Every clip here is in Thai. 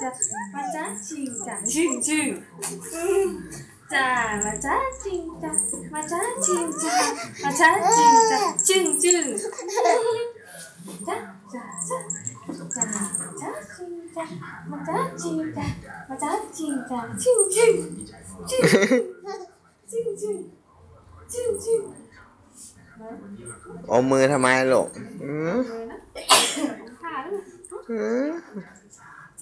จ้ามาจ้าจริงจ้าจริงจริงอืมจ้าม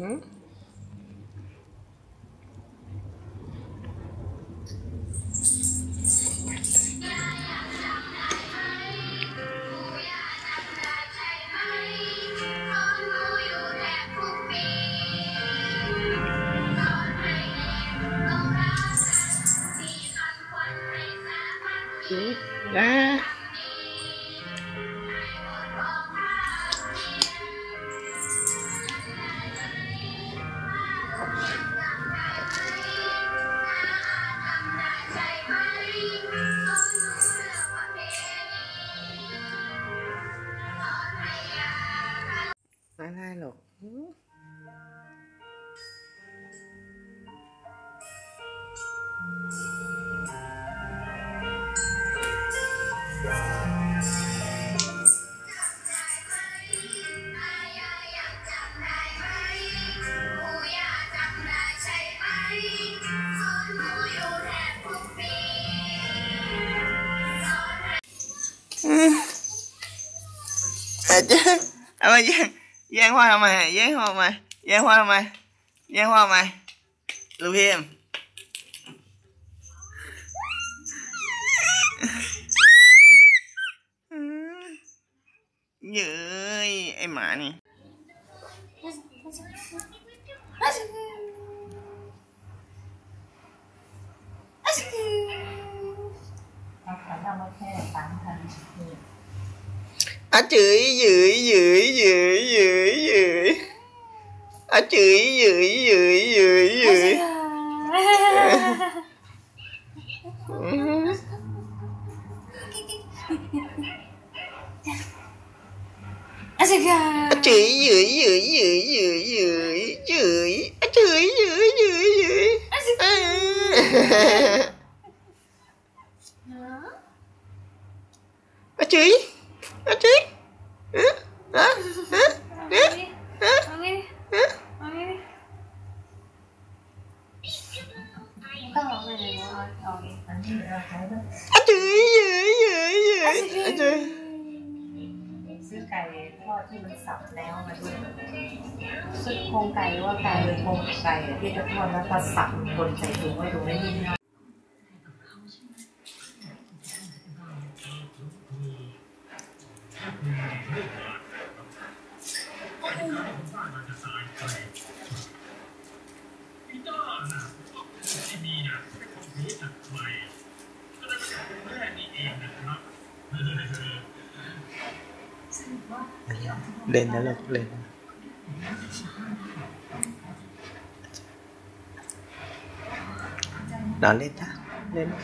Okay. อาจจะเอามาแย่งแย่งพ่อทำไมแย่งพ่อทำไมแย่งพ่อทำไมแย่งพ่อทำไมลูกพิมเย้ยไอหมานี่เอาขันเอามาแค่ตังพัน นี่ à chửi chửi chửi chửi chửi chửi à chửi chửi chửi chửi chửi à chửi chửi chửi chửi chửi chửi chửi à chửi chửi. Chửi chửi à chửi à chửi hả hả hả hả hả Mami đi. hả Mami đi. ต้องเอาไปเลยเอาเอาเองอันนี้เราใช้แบบ à chửi chửi chửi chửi à chửi ซื้อไก่ทอดที่มันสับแล้วมาด้วยซื้อโครงไก่ว่าไก่เลยโครงไก่ที่จะทอดแล้วก็สับบนใส่ถุงไว้ถุงไม่ ยิ่งนะ lên đó lục lên đó lên ta lên หม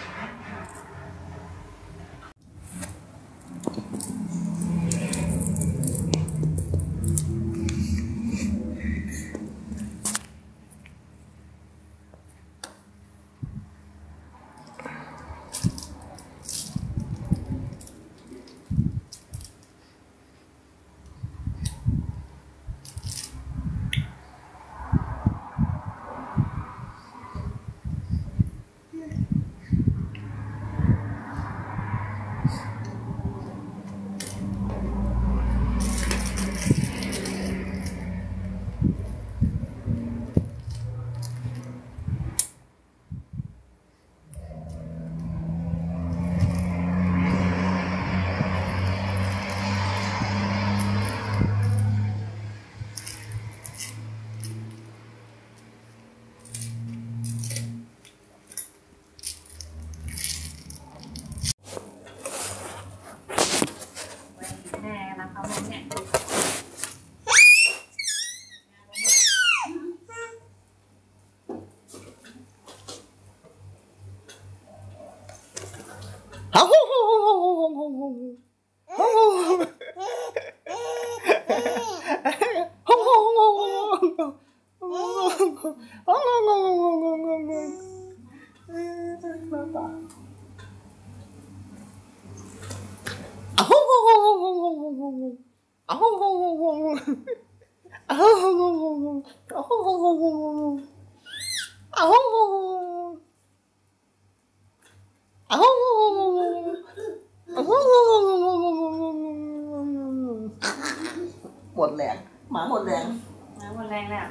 mở một lần mở một lần nào?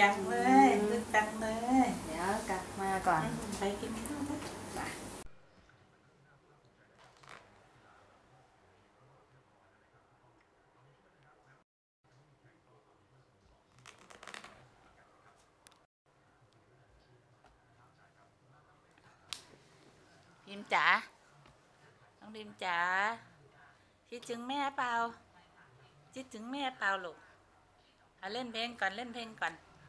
ยังเลยคึกจังเลยเดี๋ยวกลับมาก่อนไปกินข้าวนะพิมจ๋า น้องพิมจ๋า คิดถึงแม่เปล่า คิดถึงแม่เปล่าลูกเอาเล่นเพลงก่อนเล่นเพลงก่อน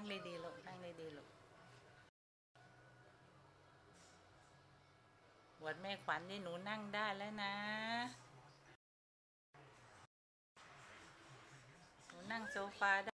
นั่งดีๆลูกนั่งดีๆลูกบวชแม่ขวัญนี่หนูนั่งได้แล้วนะ หนูนั่งโซฟาได้